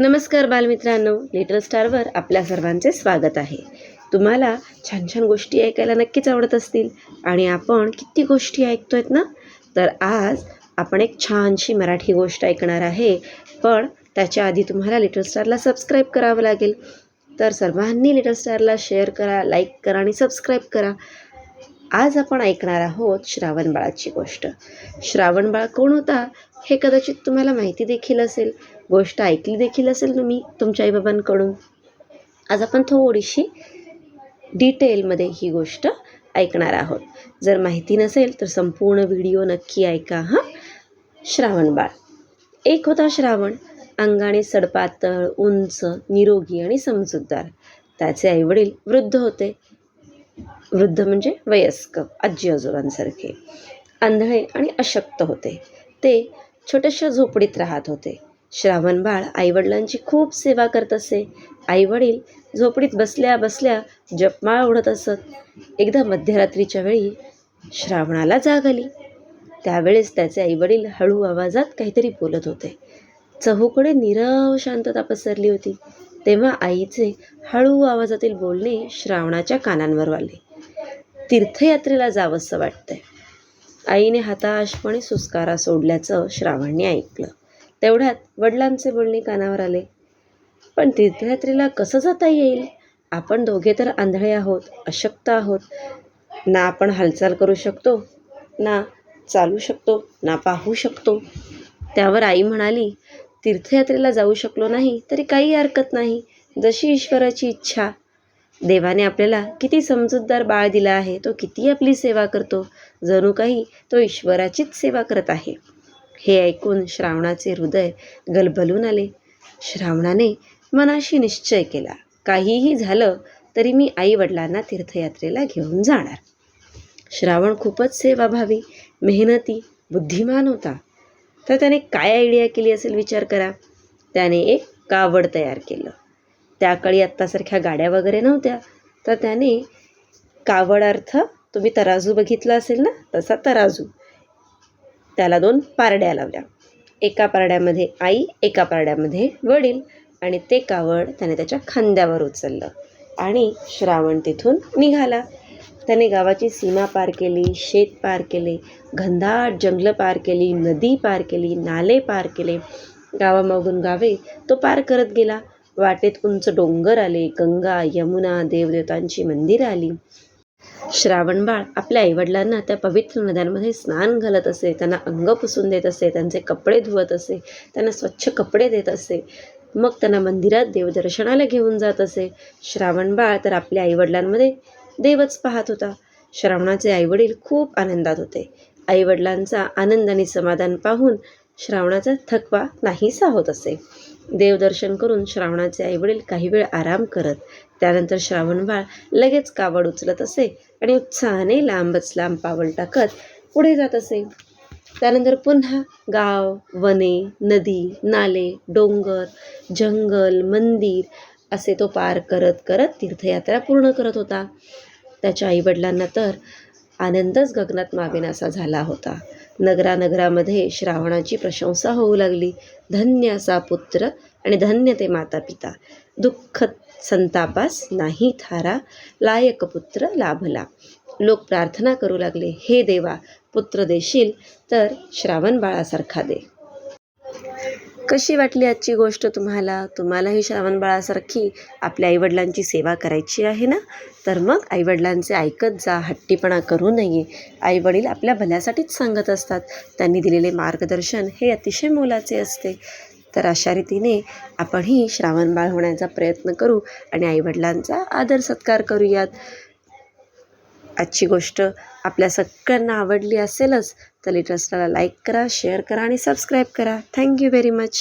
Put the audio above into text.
नमस्कार बालमित्रांनो लिटल स्टारवर आपल्या सर्वांचे स्वागत आहे. तुम्हाला छान छान गोष्टी ऐकायला नक्कीच आवडत असतील आणि आपण किती गोष्टी ऐकतोयत ना? तर आज आपण एक छानशी मराठी गोष्ट ऐकणार आहे. पण त्याच्या आधी तुम्हाला लिटल स्टारला सबस्क्राईब करावं लागेल. तर सर्वांनी लिटल स्टारला शेअर करा लाईक करा आणि सबस्क्राईब करा. आज आपण ऐकणार आहोत श्रावणबाळाची गोष्ट. श्रावणबाळ कोण होता? हे कदाचित तुम्हाला माहिती देखील असेल. गोष्ट ऐकली देखील असेल तुम्ही तुमच्या आईबाबांकडून. आज आपण थोडीशी डिटेलमध्ये ही गोष्ट ऐकणार आहोत. जर माहिती नसेल तर संपूर्ण व्हिडिओ नक्की ऐका हां? श्रावणबाळ एक होता श्रावण. अंगाने सडपातळ उंच निरोगी आणि समजूतदार. त्याचे आईवडील वृद्ध होते. वृद्ध म्हणजे वयस्क आजी आजोबांसारखे. आंधळे आणि अशक्त होते. ते छोट्याशा झोपडीत राहत होते. श्रावण बाळ आईवडिलांची खूप सेवा करत असे. आईवडील झोपडीत बसल्या बसल्या जपमाळ ओढत असत. एकदा मध्यरात्रीच्या वेळी श्रावणाला जाग आली. त्यावेळेस त्याचे आईवडील हळू आवाजात काहीतरी बोलत होते. चहूकडे नीरव शांतता पसरली होती. तेव्हा आईचे हळू आवाजातील बोलणे श्रावणाच्या कानांवर आले. तीर्थयात्रेला जावंसं वाटतंय. आईने हाताशपणे सुस्कारा सोडल्याचं श्रावणने ऐकलं. तेवढ्यात वडिलांचे बोलणे कानावर आले. पण तीर्थयात्रेला कसं जाता येईल? आपण दोघे तर आंधळे आहोत अशक्त आहोत. ना आपण हालचाल करू शकतो ना चालू शकतो ना पाहू शकतो. त्यावर आई म्हणाली तीर्थयात्रेला जाऊ शकलो नाही तरी काही हरकत नाही. जशी ईश्वराची इच्छा देवाने आपल्याला किती समजूतदार बाळ दिला आहे तो किती आपली सेवा करतो जणू काही तो ईश्वराचीच सेवा करत आहे. हे ऐकून श्रावणाचे हृदय गलबलून आले. श्रावणाने मनाशी निश्चय केला. काहीही झालं तरी मी आईवडिलांना तीर्थयात्रेला घेऊन जाणार. श्रावण खूपच सेवाभावी मेहनती बुद्धिमान होता. तर त्याने काय आयडिया केली असेल विचार करा. त्याने एक कावड तयार केलं. त्या काळी आत्तासारख्या गाड्या वगैरे नव्हत्या. तर त्याने कावड अर्थ तुम्ही तराजू बघितला असेल ना? तसा तराजू. त्याला दोन पारड्या लावल्या. एका पारड्यामध्ये आई एका पारड्यामध्ये वडील आणि ते कावड त्याने त्याच्या खांद्यावर उचललं आणि श्रावण तिथून निघाला. त्याने गावाची सीमा पार केली शेत पार केले घनदाट जंगलं पार केली नदी पार केली नाले पार केले. गावामागून गावे तो पार करत गेला. वाटेत उंच डोंगर आले गंगा यमुना देवदेवतांची मंदिरं आली. श्रावणबाळ आपल्या आईवडिलांना त्या पवित्र नद्यांमध्ये स्नान घालत असे त्यांना अंग पुसून देत असे त्यांचे कपडे धुवत असे त्यांना स्वच्छ कपडे देत असे मग त्यांना मंदिरात देवदर्शनाला घेऊन जात असे. श्रावणबाळ तर आपल्या आईवडिलांमध्ये देवच पाहत होता. श्रावणाचे आईवडील खूप आनंदात होते. आईवडिलांचा आनंद आणि समाधान पाहून श्रावणाचा थकवा नाहीसा होत असे. देवदर्शन करून श्रावणाचे आईवडील काही वेळ आराम करत त्यानंतर श्रावणबाळ लगेच कावड उचलत असे आणि उत्साहाने लांबच लांब पावल टाकत पुढे जात असे. त्यानंतर पुन्हा गाव वने नदी नाले डोंगर जंगल मंदिर असे तो पार करत करत तीर्थयात्रा पूर्ण करत होता. त्याच्या आईवडिलांना तर आनंदच गगनात मावेनासा झाला होता. नगरानगरामध्ये श्रावणाची प्रशंसा होऊ लागली. धन्य असा पुत्र आणि धन्य ते माता पिता दुःख संतापास नाही थारा लायक पुत्र लाभला. लोक प्रार्थना करू लागले हे देवा पुत्र देशील तर श्रावण बाळासारखा दे. कशी वाटली आजची गोष्ट तुम्हाला? तुम्हालाही श्रावण बाळासारखी आपल्या आईवडिलांची सेवा करायची आहे ना? तर मग आईवडिलांचे ऐकत जा हट्टीपणा करू नये. आईवडील आपल्या भल्यासाठीच सांगत असतात. त्यांनी दिलेले मार्गदर्शन हे अतिशय मोलाचे असते. तर अशा रीतीने आपणही श्रावण बाळ होण्याचा प्रयत्न करू आणि आईवडिलांचा आदर सत्कार करूयात. आजची गोष्ट आपल्या सगळ्यांना आवडली असेलच तर लिटरस्टाला लाईक करा शेअर करा आणि सबस्क्राईब करा. Thank you very much